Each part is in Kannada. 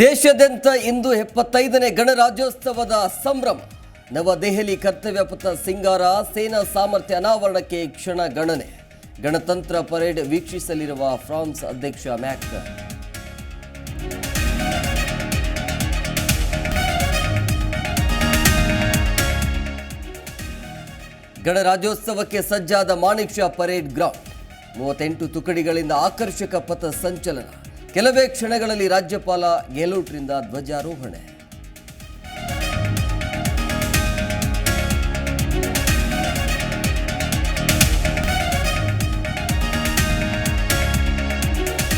ದೇಶಾದ್ಯಂತ ಇಂದು ಎಪ್ಪತ್ತೈದನೇ ಗಣರಾಜ್ಯೋತ್ಸವದ ಸಂಭ್ರಮ. ನವದೆಹಲಿ ಕರ್ತವ್ಯ ಪಥ ಸಿಂಗಾರ ಸೇನಾ ಸಾಮರ್ಥ್ಯ ಅನಾವರಣಕ್ಕೆ ಕ್ಷಣ ಗಣನೆ. ಗಣತಂತ್ರ ಪರೇಡ್ ವೀಕ್ಷಿಸಲಿರುವ ಫ್ರಾನ್ಸ್ ಅಧ್ಯಕ್ಷ ಮ್ಯಾಕ್. ಗಣರಾಜ್ಯೋತ್ಸವಕ್ಕೆ ಸಜ್ಜಾದ ಮಾಣಿಕ್ಯ ಪರೇಡ್ ಗ್ರೌಂಡ್. ಮೂವತ್ತೆಂಟು ತುಕಡಿಗಳಿಂದ ಆಕರ್ಷಕ ಪಥ ಸಂಚಲನ. ಕೆಲವೇ ಕ್ಷಣಗಳಲ್ಲಿ ರಾಜ್ಯಪಾಲ ಗೆಹ್ಲೋಟ್ರಿಂದ ಧ್ವಜಾರೋಹಣೆ.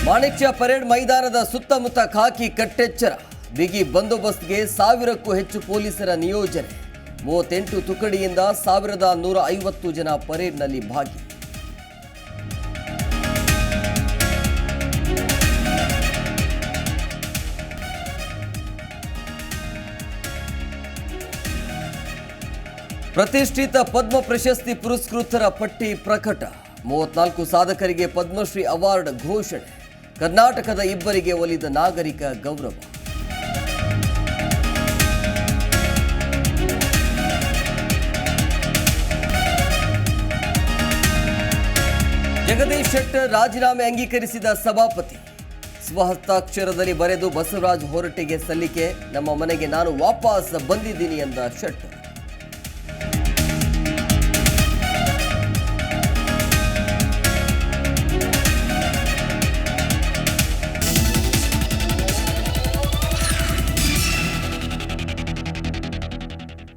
ವಾಣಿಜ್ಯ ಪರೇಡ್ ಮೈದಾನದ ಸುತ್ತಮುತ್ತ ಖಾಕಿ ಕಟ್ಟೆಚ್ಚರ. ಬಿಗಿ ಬಂದೋಬಸ್ತ್ಗೆ ಸಾವಿರಕ್ಕೂ ಹೆಚ್ಚು ಪೊಲೀಸರ ನಿಯೋಜನೆ. ಮೂವತ್ತೆಂಟು ತುಕಡಿಯಿಂದ ಸಾವಿರದ ನೂರ ಐವತ್ತು ಜನ ಪರೇಡ್ನಲ್ಲಿ ಭಾಗಿ. ಪ್ರತಿಷ್ಠಿತ ಪದ್ಮ ಪ್ರಶಸ್ತಿ ಪುರಸ್ಕೃತರ ಪಟ್ಟಿ ಪ್ರಕಟ. ಮೂವತ್ನಾಲ್ಕು ಸಾಧಕರಿಗೆ ಪದ್ಮಶ್ರೀ ಅವಾರ್ಡ್ ಘೋಷಣೆ. ಕರ್ನಾಟಕದ ಇಬ್ಬರಿಗೆ ಒಲಿದ ನಾಗರಿಕ ಗೌರವ. ಜಗದೀಶ್ ಶೆಟ್ಟರ್ ರಾಜೀನಾಮೆ ಅಂಗೀಕರಿಸಿದ ಸಭಾಪತಿ. ಸ್ವಹಸ್ತಾಕ್ಷರದಲ್ಲಿ ಬರೆದು ಬಸವರಾಜ್ ಹೊರಟಿಗೆ ಸಲ್ಲಿಕೆ. ನಮ್ಮ ಮನೆಗೆ ನಾನು ವಾಪಸ್ ಬಂದಿದ್ದೀನಿ ಎಂದ ಶೆಟ್ಟರ್.